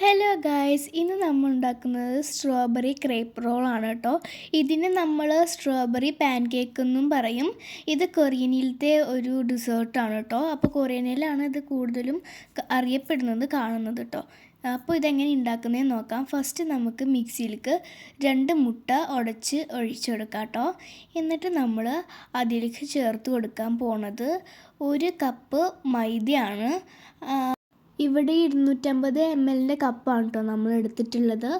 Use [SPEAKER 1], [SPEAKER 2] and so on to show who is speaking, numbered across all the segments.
[SPEAKER 1] Hello guys ഇന്ന് നമ്മൾ ഉണ്ടാക്കുന്നത് സ്ട്രോബെറി ക്രേപ്പ് റോളാണ് കേട്ടോ ഇതിന് നമ്മൾ സ്ട്രോബെറി പാൻ കേക്ക് എന്നും പറയും. ഇത് കൊറിയനിലത്തെ ഒരു ഡിസേർട്ടാണ് കേട്ടോ അപ്പോൾ കൊറിയനിലാണ് ഇത് കൂടുതലും അറിയപ്പെടുന്നത് കാണുന്നത് കേട്ടോ അപ്പോൾ ഇതെങ്ങനെ ഉണ്ടാക്കുന്നതെന്ന് നോക്കാം. ഫസ്റ്റ് നമുക്ക് മിക്സിയിലേക്ക് രണ്ട് മുട്ട ഉടച്ച് ഒഴിച്ചെടുക്കാം കേട്ടോ എന്നിട്ട് നമ്മൾ അതിലേക്ക് ചേർത്ത് കൊടുക്കാൻ പോണത് ഒരു കപ്പ് മൈദയാണ്. ഇവിടെ ഇരുന്നൂറ്റമ്പത് എം എല്ലിന്റെ കപ്പാണ് കേട്ടോ നമ്മൾ എടുത്തിട്ടുള്ളത്.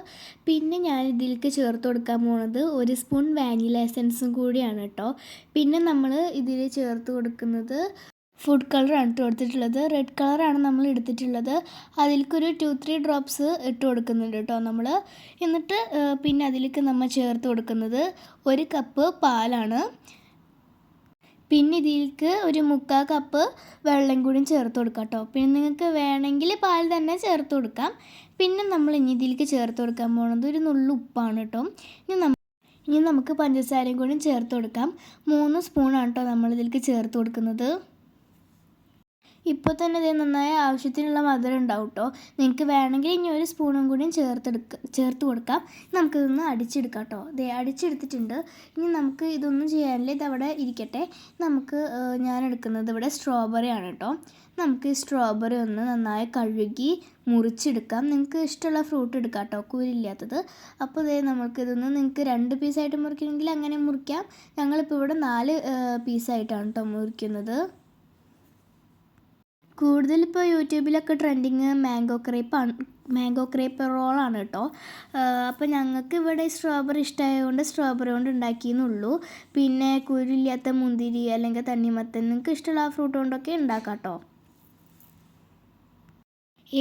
[SPEAKER 1] പിന്നെ ഞാൻ ഇതിലേക്ക് ചേർത്ത് കൊടുക്കാൻ പോണത് ഒരു സ്പൂൺ വാനില എസൻസും കൂടിയാണ് കേട്ടോ. പിന്നെ നമ്മൾ ഇതിൽ ചേർത്ത് കൊടുക്കുന്നത് ഫുഡ് കളറാണ് ഇട്ട് കൊടുത്തിട്ടുള്ളത് റെഡ് കളറാണ് നമ്മൾ എടുത്തിട്ടുള്ളത്. അതിലേക്കൊരു ടു ത്രീ ഡ്രോപ്സ് ഇട്ട് കൊടുക്കുന്നുണ്ട് കേട്ടോ നമ്മൾ. എന്നിട്ട് പിന്നെ അതിലേക്ക് നമ്മൾ ചേർത്ത് കൊടുക്കുന്നത് ഒരു കപ്പ് പാലാണ്. പിന്നെ ഇതിലേക്ക് ഒരു മുക്കാൽ കപ്പ് വെള്ളം കൂടി ചേർത്ത് കൊടുക്കാം കേട്ടോ പിന്നെ നിങ്ങൾക്ക് വേണമെങ്കിൽ പാൽ തന്നെ ചേർത്ത് കൊടുക്കാം. പിന്നെ നമ്മൾ ഇനി ഇതിലേക്ക് ചേർത്ത് കൊടുക്കാൻ പോകുന്നത് ഒരു നുള്ളു ഉപ്പാണ് കേട്ടോ ഇനി നമ്മൾ ഇനി നമുക്ക് പഞ്ചസാരയും കൂടി ചേർത്ത് കൊടുക്കാം. മൂന്ന് സ്പൂണാണ് കേട്ടോ നമ്മൾ ഇതിലേക്ക് ചേർത്ത് കൊടുക്കുന്നത്. ഇപ്പോൾ തന്നെ ഇത് നന്നായി ആവശ്യത്തിനുള്ള മധുരം ഉണ്ടാവും കേട്ടോ നിങ്ങൾക്ക് വേണമെങ്കിൽ ഇനി ഒരു സ്പൂണും കൂടിയും ചേർത്തെടുക്ക ചേർത്ത് കൊടുക്കാം. നമുക്കിതൊന്ന് അടിച്ചെടുക്കാം കേട്ടോ ദേ അടിച്ചെടുത്തിട്ടുണ്ട്. ഇനി നമുക്ക് ഇതൊന്നും ചെയ്യാനില്ല. ഇതവിടെ ഇരിക്കട്ടെ. നമുക്ക് ഞാൻ എടുക്കുന്നത് ഇവിടെ സ്ട്രോബെറി ആണ് കേട്ടോ നമുക്ക് സ്ട്രോബെറി ഒന്ന് നന്നായി കഴുകി മുറിച്ചെടുക്കാം. നിങ്ങൾക്ക് ഇഷ്ടമുള്ള ഫ്രൂട്ട് എടുക്കാം കേട്ടോ കൂരില്ലാത്തത് അപ്പോൾ ഇതേ നമുക്കിതൊന്ന് നിങ്ങൾക്ക് രണ്ട് പീസായിട്ട് മുറിക്കണമെങ്കിൽ അങ്ങനെ മുറിക്കാം. ഞങ്ങളിപ്പോൾ ഇവിടെ നാല് പീസായിട്ടാണ് കേട്ടോ മുറിക്കുന്നത്. കൂടുതൽ ഇപ്പോൾ യൂട്യൂബിലൊക്കെ ട്രെൻഡിങ് മാംഗോ ക്രേപ്പാണ് മാംഗോ ക്രേപ്പ് റോളാണ് കേട്ടോ. അപ്പോൾ ഞങ്ങൾക്ക് ഇവിടെ സ്ട്രോബെറി ഇഷ്ടമായതുകൊണ്ട് സ്ട്രോബെറി കൊണ്ട് ഉണ്ടാക്കിയെന്നുള്ളൂ. പിന്നെ കുരുല്ലാത്ത മുന്തിരി അല്ലെങ്കിൽ തണ്ണിമത്തൻ നിങ്ങൾക്ക് ഇഷ്ടമുള്ള ആ ഫ്രൂട്ട് കൊണ്ടൊക്കെ ഉണ്ടാക്കാം കേട്ടോ.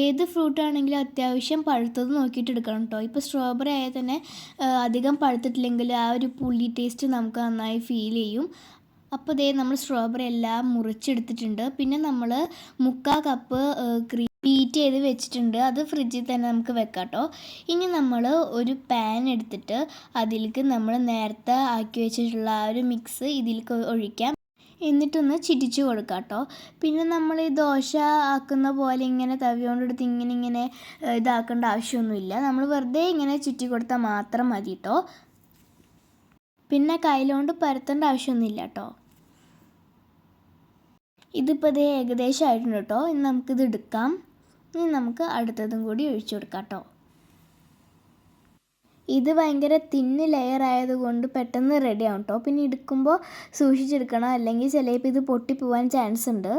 [SPEAKER 1] ഏത് ഫ്രൂട്ടാണെങ്കിലും അത്യാവശ്യം പഴുത്തത് നോക്കിയിട്ട് എടുക്കണം കേട്ടോ. ഇപ്പോൾ സ്ട്രോബെറി ആയാൽ തന്നെ അധികം പഴുത്തിട്ടില്ലെങ്കിൽ ആ ഒരു പുളി ടേസ്റ്റ് നമുക്ക് നന്നായി ഫീൽ ചെയ്യും. അപ്പോൾ ഇതേ നമ്മൾ സ്ട്രോബെറി എല്ലാം മുറിച്ചെടുത്തിട്ടുണ്ട്. പിന്നെ നമ്മൾ മുക്കാ കപ്പ് ക്രീം ബീറ്റ് ചെയ്ത് വെച്ചിട്ടുണ്ട് അത് ഫ്രിഡ്ജിൽ തന്നെ നമുക്ക് വെക്കാം കേട്ടോ ഇനി നമ്മൾ ഒരു പാൻ എടുത്തിട്ട് അതിലേക്ക് നമ്മൾ നേരത്തെ ആക്കി വെച്ചിട്ടുള്ള ആ ഒരു മിക്സ് ഇതിലേക്ക് ഒഴിക്കാം. എന്നിട്ടൊന്ന് ചിരിച്ചു കൊടുക്കാം കേട്ടോ പിന്നെ നമ്മൾ ഈ ദോശ ആക്കുന്ന പോലെ ഇങ്ങനെ തവിയോണ്ടെടുത്ത് ഇങ്ങനെ ഇങ്ങനെ ഇതാക്കേണ്ട ആവശ്യമൊന്നുമില്ല. നമ്മൾ വെറുതെ ഇങ്ങനെ ചുറ്റി കൊടുത്താൽ മാത്രം മതി കേട്ടോ പിന്നെ കയ്യിലോണ്ട് പരത്തേണ്ട ആവശ്യമൊന്നുമില്ല കേട്ടോ. ഇതിപ്പോൾ ഇത് ഏകദേശം ആയിട്ടുണ്ട് കേട്ടോ. ഇനി നമുക്കിത് എടുക്കാം. ഇനി നമുക്ക് അടുത്തതും കൂടി ഒഴിച്ചു കൊടുക്കാം കേട്ടോ. ഇത് ഭയങ്കര തിന്ന് ലെയർ ആയതുകൊണ്ട് പെട്ടെന്ന് റെഡി ആവും കേട്ടോ. പിന്നെ എടുക്കുമ്പോൾ സൂക്ഷിച്ചെടുക്കണം. അല്ലെങ്കിൽ ചിലപ്പോൾ ഇത് പൊട്ടിപ്പോവാൻ ചാൻസ് ഉണ്ട്.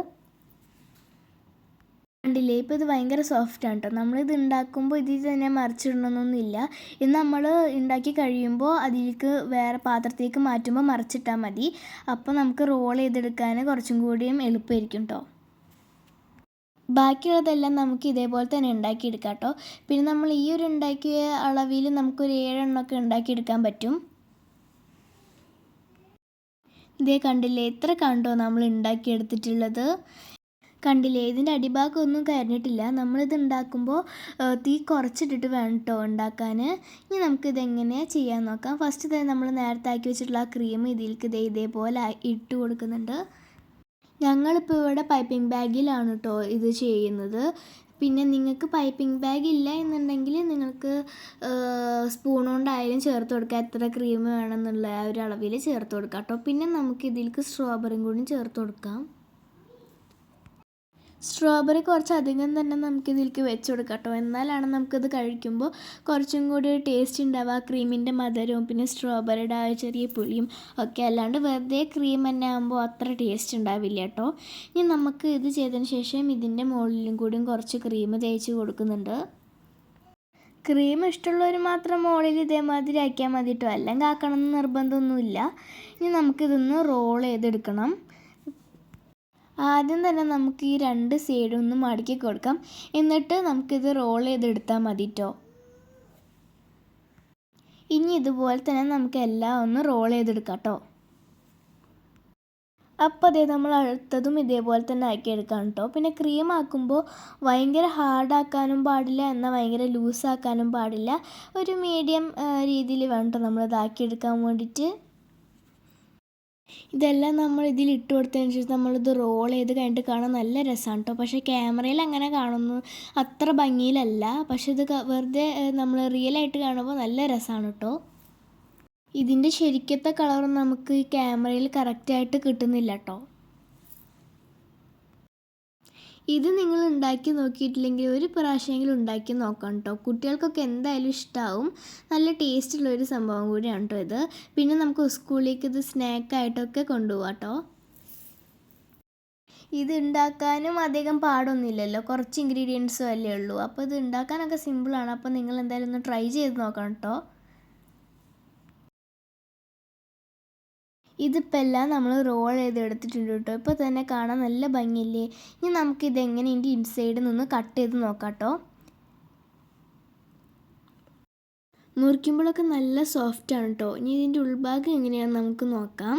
[SPEAKER 1] കണ്ടില്ലേ? ഇപ്പോൾ ഇത് ഭയങ്കര സോഫ്റ്റ് ആണ് കേട്ടോ നമ്മളിത് ഉണ്ടാക്കുമ്പോൾ ഇതിൽ തന്നെ മറിച്ചിടണമെന്നൊന്നുമില്ല ഇത് നമ്മൾ ഉണ്ടാക്കി കഴിയുമ്പോൾ അതിലേക്ക് വേറെ പാത്രത്തേക്ക് മാറ്റുമ്പോൾ മറിച്ചിട്ടാൽ മതി. അപ്പോൾ നമുക്ക് റോൾ ചെയ്തെടുക്കാൻ കുറച്ചും കൂടിയും എളുപ്പമായിരിക്കും കേട്ടോ ബാക്കിയുള്ളതെല്ലാം നമുക്ക് ഇതേപോലെ തന്നെ ഉണ്ടാക്കിയെടുക്കാം കേട്ടോ പിന്നെ നമ്മൾ ഈ ഒരു ഉണ്ടാക്കിയ അളവിൽ നമുക്കൊരു ഏഴെണ്ണമൊക്കെ ഉണ്ടാക്കിയെടുക്കാൻ പറ്റും. ഇതേ കണ്ടില്ലേ? എത്ര കണ്ടോ നമ്മൾ ഉണ്ടാക്കിയെടുത്തിട്ടുള്ളത് കണ്ടില്ലേ? ഇതിന്റെ അടിഭാഗം ഒന്നും നമ്മളിത് ഉണ്ടാക്കുമ്പോൾ തീ കുറച്ചിട്ടിട്ട് വേണം കേട്ടോ ഉണ്ടാക്കാൻ ഇനി നമുക്കിത് ചെയ്യാൻ നോക്കാം. ഫസ്റ്റ് തന്നെ നമ്മൾ നേരത്തെ ആക്കി വെച്ചിട്ടുള്ള ആ ക്രീം ഇതിലേക്ക് ഇതേ ഇതേപോലെ ഇട്ട് കൊടുക്കുന്നുണ്ട്. ഞങ്ങളിപ്പോൾ ഇവിടെ പൈപ്പിംഗ് ബാഗിലാണ് കേട്ടോ ഇത് ചെയ്യുന്നത്. പിന്നെ നിങ്ങൾക്ക് പൈപ്പിംഗ് ബാഗ് ഇല്ല എന്നുണ്ടെങ്കിൽ നിങ്ങൾക്ക് സ്പൂൺ കൊണ്ടായാലും ചേർത്ത് കൊടുക്കുക എത്ര ക്രീം വേണമെന്നുള്ള ആ ഒരു അളവിൽ ചേർത്ത് കൊടുക്കാം കേട്ടോ പിന്നെ നമുക്ക് ഇതിലേക്ക് സ്ട്രോബെറിയും കൂടി ചേർത്ത് കൊടുക്കാം. സ്ട്രോബെറി കുറച്ച് അധികം തന്നെ നമുക്ക് ഇതിലേക്ക് വെച്ച് കൊടുക്കാം കേട്ടോ. എന്നാലാണ് നമുക്കിത് കഴിക്കുമ്പോൾ കുറച്ചും കൂടി ടേസ്റ്റ് ഉണ്ടാവുക. ക്രീമിന്റെ മധുരവും പിന്നെ സ്ട്രോബെറിയുടെ ആ ചെറിയ പുളിയും ഒക്കെ അല്ലാണ്ട് വെറുതെ ക്രീം തന്നെ ആകുമ്പോൾ അത്ര ടേസ്റ്റ് ഉണ്ടാവില്ല കേട്ടോ. ഇനി നമുക്ക് ഇത് ചെയ്തതിന് ശേഷം ഇതിന്റെ മുകളിലും കൂടിയും കുറച്ച് ക്രീം തേച്ച് കൊടുക്കുന്നുണ്ട്. ക്രീം ഇഷ്ടമുള്ളവർ മാത്രം മുകളിൽ ഇതേമാതിരി ആക്കിയാൽ മതി കേട്ടോ. അല്ലെങ്കിൽ ആക്കണം എന്ന് നിർബന്ധമൊന്നുമില്ല. ഇനി നമുക്കിതൊന്ന് റോൾ ചെയ്തെടുക്കണം. ആദ്യം തന്നെ നമുക്ക് ഈ രണ്ട് സൈഡും ഒന്ന് മടക്കി കൊടുക്കാം. എന്നിട്ട് നമുക്കിത് റോൾ ചെയ്തെടുത്താൽ മതി കേട്ടോ ഇനി ഇതുപോലെ തന്നെ നമുക്ക് എല്ലാം ഒന്ന് റോൾ ചെയ്തെടുക്കാം കേട്ടോ അപ്പോൾ അതേ നമ്മൾ അടുത്തതും ഇതേപോലെ തന്നെ ആക്കിയെടുക്കാം കേട്ടോ പിന്നെ ക്രീം ആക്കുമ്പോൾ ഭയങ്കര ഹാർഡാക്കാനും പാടില്ല എന്നാൽ ഭയങ്കര ലൂസാക്കാനും പാടില്ല. ഒരു മീഡിയം രീതിയിൽ വേണം കേട്ടോ നമ്മൾ ഇതാക്കിയെടുക്കാൻ വേണ്ടിയിട്ട്. ഇതെല്ലാം നമ്മൾ ഇതിൽ ഇട്ട് കൊടുത്തതിന് ശേഷം നമ്മളിത് റോൾ ചെയ്ത് കഴിഞ്ഞിട്ട് കാണാൻ നല്ല രസമാണ് കേട്ടോ പക്ഷേ ക്യാമറയിൽ അങ്ങനെ കാണുന്നു. അത്ര ഭംഗിയിലല്ല. പക്ഷേ ഇത് വെറുതെ നമ്മൾ റിയൽ ആയിട്ട് കാണുമ്പോൾ നല്ല രസമാണ് കേട്ടോ ഇതിന്റെ ശരിക്കത്തെ കളർ നമുക്ക് ഈ ക്യാമറയിൽ കറക്റ്റായിട്ട് കിട്ടുന്നില്ല കേട്ടോ ഇത് നിങ്ങൾ ഉണ്ടാക്കി നോക്കിയിട്ടില്ലെങ്കിൽ ഒരു പ്രാവശ്യമെങ്കിലും ഉണ്ടാക്കി നോക്കണം കേട്ടോ കുട്ടികൾക്കൊക്കെ എന്തായാലും ഇഷ്ടമാവും നല്ല ടേസ്റ്റുള്ള ഒരു സംഭവം കൂടിയാണ് കേട്ടോ ഇത്. പിന്നെ നമുക്ക് സ്കൂളിലേക്ക് ഇത് സ്നാക്കായിട്ടൊക്കെ കൊണ്ടുപോകാം കേട്ടോ ഇത് ഉണ്ടാക്കാനും അധികം പാടൊന്നുമില്ലല്ലോ. കുറച്ച് ഇൻഗ്രീഡിയൻസും അല്ലേ ഉള്ളൂ. അപ്പോൾ ഇത് ഉണ്ടാക്കാനൊക്കെ സിമ്പിളാണ് അപ്പോൾ നിങ്ങൾ എന്തായാലും ഒന്ന് ട്രൈ ചെയ്ത് നോക്കണം കേട്ടോ ഇതിപ്പോൾ എല്ലാം നമ്മൾ റോൾ ചെയ്ത് എടുത്തിട്ടുണ്ട് കേട്ടോ. ഇപ്പോൾ തന്നെ കാണാൻ നല്ല ഭംഗിയില്ലേ? ഇനി നമുക്കിത് എങ്ങനെ ഇതിന്റെ ഇൻസൈഡിൽ നിന്ന് കട്ട് ചെയ്ത് നോക്കാം കേട്ടോ. മുറിക്കുമ്പോഴൊക്കെ നല്ല സോഫ്റ്റ് ആണ് കേട്ടോ. ഇനി ഇതിന്റെ ഉൾഭാഗം എങ്ങനെയാണെന്ന് നമുക്ക് നോക്കാം.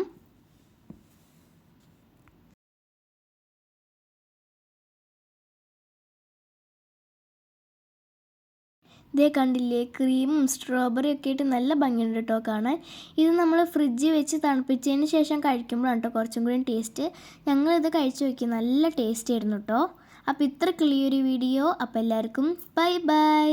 [SPEAKER 1] ഇതേ കണ്ടില്ലേ ക്രീമും സ്ട്രോബെറി ഒക്കെ ആയിട്ട് നല്ല ഭംഗിയുണ്ട് കേട്ടോ കാണാൻ. ഇത് നമ്മൾ ഫ്രിഡ്ജിൽ വെച്ച് തണുപ്പിച്ചതിന് ശേഷം കഴിക്കുമ്പോഴാണ് കേട്ടോ കുറച്ചും കൂടി ടേസ്റ്റ് ഞങ്ങളിത് കഴിച്ചു നോക്കി നല്ല ടേസ്റ്റ് ആയിരുന്നു കേട്ടോ. അപ്പോൾ ഇത്ര ക്ലിയർ വീഡിയോ അപ്പോൾ എല്ലാവർക്കും ബൈ ബൈ